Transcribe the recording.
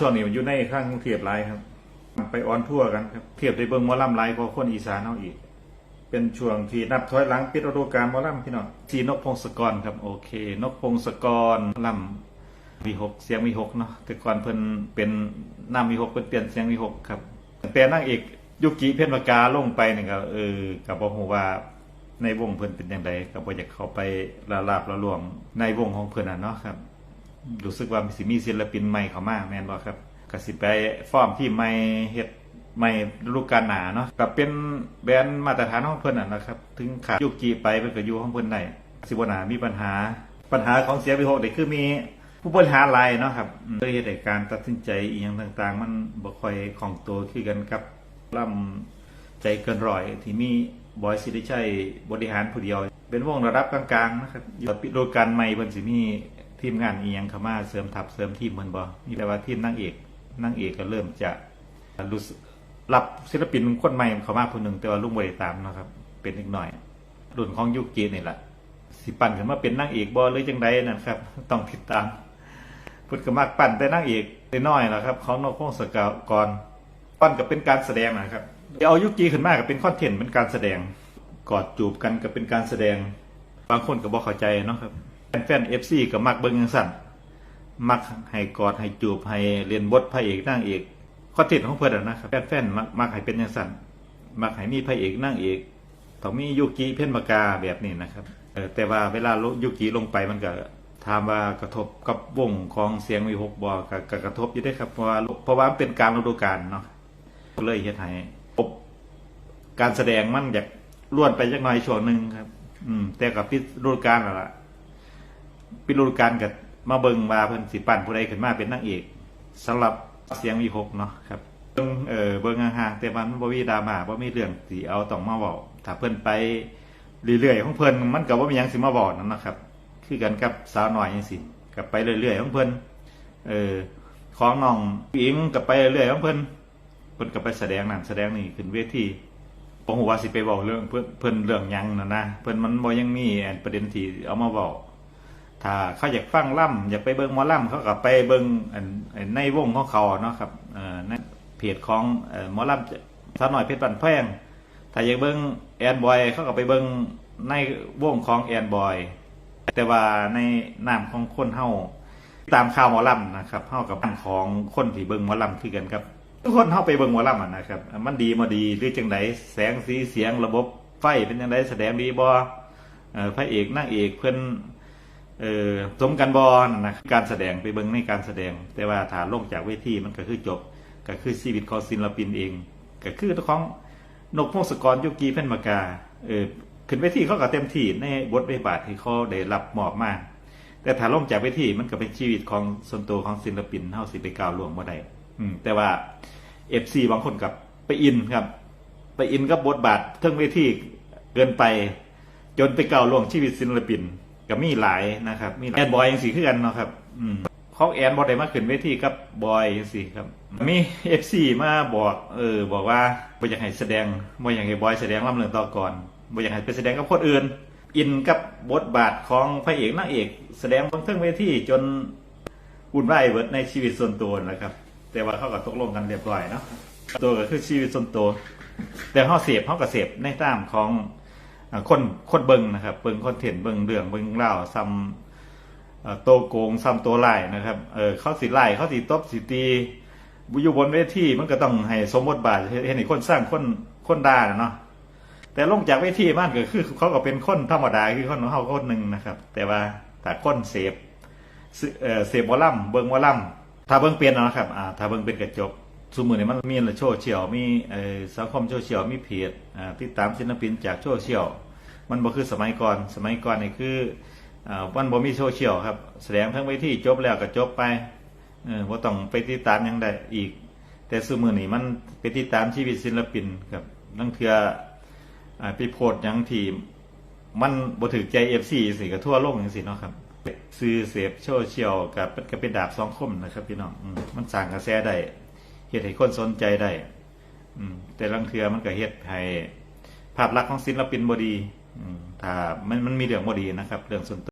ช่วงนี้มันอยู่ในข้างเทพหลายครับ ไปออนทั่วกันครับเทียบได้เบิ่งมอลำหลายกว่าคนอีสานเฮาอีก เป็นช่วงที่นับถอยหลังปิดฤดูกาลมอลำพี่น้องทีนกพงศกรครับโอเค นกพงศกรลำวีหกเสียงวีหกเนาะแต่ก่อนเพิ่นเป็นน้ำวีหกเพิ่นเปลี่ยนเสียงวีหกครับแต่นางเอกยุกิเพชรมากาลงไปนี่ก็เออก็บ่ฮู้ว่าในวงเพิ่นเป็นจังไดก็บ่อยากเข้าไปละลาบละลวงในวงของเพิ่นน่ะเนาะครับ รู้สึกว่าสิมีศิลปินใหม่เข้ามาแม่นบ่ครับก็สิไปฟอร์มที่ใหม่เฮ็ดใหม่ฤดูกาลหนาเนาะก็เป็นแบรนด์มาตรฐานของเพิ่นน่ะนะครับ ถึงขาดยุกีไปเพิ่นก็อยู่ของเพิ่นได้สิบ่น่ามีปัญหา ปัญหาของเสียไปโหนี่คือมีผู้บริหารหลายเนาะครับเลยเฮ็ดให้การตัดสินใจอีหยังต่างๆ มันบ่ค่อยคล่องตัวคือกันกับล่ำใจเกินร้อยที่มีบอยสิริชัยบริหารผู้เดียว เป็นวงระดับกลางๆนะครับอยู่ฤดูกาลใหม่เพิ่นสิมี ทีมงานอียังขมาเสริมทัพเสริมทีมเหมือนบ่นี่แปลว่าทีมนางเอกนางเอกก็เริ่มจะรู้รับศิลปินคนใหม่เขามาผู้หนึ่งแต่ว่าลุงบ่ได้ตามนะครับ เป็นอีกหน่อย รุ่นของยุคจีนนี่แหละสิปั่นขึ้นมาเป็นนางเอกบ่หรือจังใดนั่นครับ ต้องติดตามพิ่นก็มักปั่นแต่นางเอกได้น้อยล่ะครับของนกพงศกรก่อนปั่นก็เป็นการแสดงนะครับเอายุคจีขึ้นมาก็เป็นคอนเทนต์เป็นการแสดงกอดจูบกันก็เป็นการแสดง บางคนก็บ่เข้าใจเนาะครับ แฟนเอฟซีก็มักเบิ่งจังซั่นมักให้กอดให้จูบให้เรียนบทพระเอกนางเอกคอนเทนต์ของเพิ่อะนะครับแฟนๆมักมักให้เป็นจังซั่นมักให้มีพระเอกนางเอกต้องมียุกิเพ่นมากาแบบนี้นะครับเอแต่ว่าเวลายุกิลงไปมันก็ถามว่ากระทบกับวงของเสียงวีหกบ่ก็ก็กระทบอยู่ได้ครับเพราะว่าเพราะว่าเป็นการฤดูกาลเนาะก็เลยเฮ็ดให้อบการแสดงมันอยากล้วนไปจักหน่อยช่วงหนึ่งครับ อืม แต่กับปิดฤดูกาลแล้วล่ะ ปิดฤดูกาลกับมาเบิงว่าเพิ่นสิปั่นผู้ใดขึ้นมาเป็นนางเอกสำหรับเสียงวีหกเนาะครับเบิ่งเออเบิ่งห่างๆแต่มันบ่มีดราม่าบ่มีเรื่องสิเอาต้องมาเว้าถ้าเพิ่นไปเรื่อยๆของเพิ่นมันก็บ่มีหยังสิมาเว้านั่นนะครับ คือกันกับสาวน้อยจังซี่ก็ไปเรื่อยๆของเพิ่นเออของน้องอิงก็ไปเรื่อยๆของเพิ่นเพิ่นก็ไปแสดงนั่นแสดงนี่ขึ้นเวทีบ่ฮู้ว่าสิไปเว้าเรื่องเพิ่นเพิ่นเรื่องหยังนั่นนะเพิ่นมันบ่ยังมีประเด็นที่เอามาเว้า ถ้าเขาอยากฟังล่ำอยากไปเบิ้งหมอล่ำเขาก็ไปเบิ้งในวงของเขาเนาะครับเอ่อในเพจของเอ่อหมอล่ำสาวหน่อยเพชรบันแพงถ้าอยากเบิ้งแอนบอยเขาก็ไปเบิ้งในวงของแอนบอยแต่ว่าในนามของคนเฮาตามข่าวหมอล่ำนะครับเฮากับบ้านของคนที่เบิ้งหมอล่ำคือกันครับทุกคนเฮาไปเบิ้งหมอล่ำอะนะครับ มันดีมาดีหรือจังไดแสงสีเสียงระบบไฟเป็นจังไดแสดงดีบ่เอ่อพระเอกนางเอกเพิ่น เออสมกันบอลนะการแสดงไปเบิงในการแสดง แต่ว่าถ้าลงจากเวทีมันก็คือจบ ก็คือชีวิตของศิลปินเอง ก็คือของนกพงศกรยุกีเพ่นมากาเออขึ้นเวทีเขาก็เต็มที่ในบทบทบาทที่เขาได้รับมอบมาแต่ถ้าลงจากเวทีมันก็เป็นชีวิตของส่วนตัวของศิลปินเฮาสิไปกล่าวลวงบ่ได้อืมแต่ว่า FC บางคนกับไปอินครับ ไปอินกับบทบาทเทิงเวทีเกินไป จนไปก้าวลวงชีวิตศิลปิน ก็มีหลายนะครับมีแอนบอยยังสีขึ้นกันเนาะครับอืมเขาแอนบอได้มาขึ้นเวทีกับบอยยังสีครับ มีเอฟซีมาบอกเออบอกว่าบ่อยากให้แสดงบ่อยากให้บอยแสดงล่ำเรื่องต่อก่อนบ่อยากให้ไปแสดงกับคนอื่น อินกับบทบาทของพระเอกนางเอก แสดงบนเทิงเวทีจนวุ่นวายเบิดในชีวิตส่วนตัวนะครับ แต่ว่าเขาก็ตกลงกันเรียบร้อยเนาะตัวก็คือชีวิตส่วนตัว แต่เขาเสพเขาก็เสพในตามของอ่า คนคนเบิงนะครับ เบิงคอนเทนต์เบิงเรื่องเบิงเล่าซ้ำโตโกงซ้ำตัวไล่นะครับเออเขาสิไล่เขาสิตบสิตีอยู่บนเวทีมันก็ต้องให้สมบทบาทเห็นคนสร้างคนคนด่าน่ะเนาะแต่ลงจากเวทีมันก็คือ เขาก็เป็นคนธรรมดาคือคนของเขาคนหนึ่งนะครับ แต่ว่าถ้าคนเสพเสพวอลลัมเบิงวอลลัมถ้าเบิงเป็นนะครับอ่าถ้าเบิงเป็นกระจกสมมือนี่มันมีโซเชียลมีสังคมโซเชียลมีเพจอ่าติดตามศิลปินจากโซเชียล มันบ่คือสมัยก่อน สมัยก่อนนี่คืออมันบ่มีโซเชียลครับ แสดงทั้งเวทีจบแล้วก็จบไปเออบ่ต้องไปติดตามยังได้อีก แต่สมือนี่มันไปติดตามชีวิตศิลปินครับนั่นคืออ่าไปโพสต์หยังทีมันบ่ถือใจ FC สิก็ทั่วโลกจังซี่เนาะครับซื้อเสพโซเชียลกับก็เป็นดาบสองคมนะครับพี่น้องอมมันสร้างกระแสได้เฮ็ดให้คนสนใจได้อืแต่ลังเทือมันก็เฮ็ดให้ภาพลักษณ์ของศิลปินบดี ถ้ามันมันมีเรื่องบ่ดีนะครับ เรื่องส่วนตัว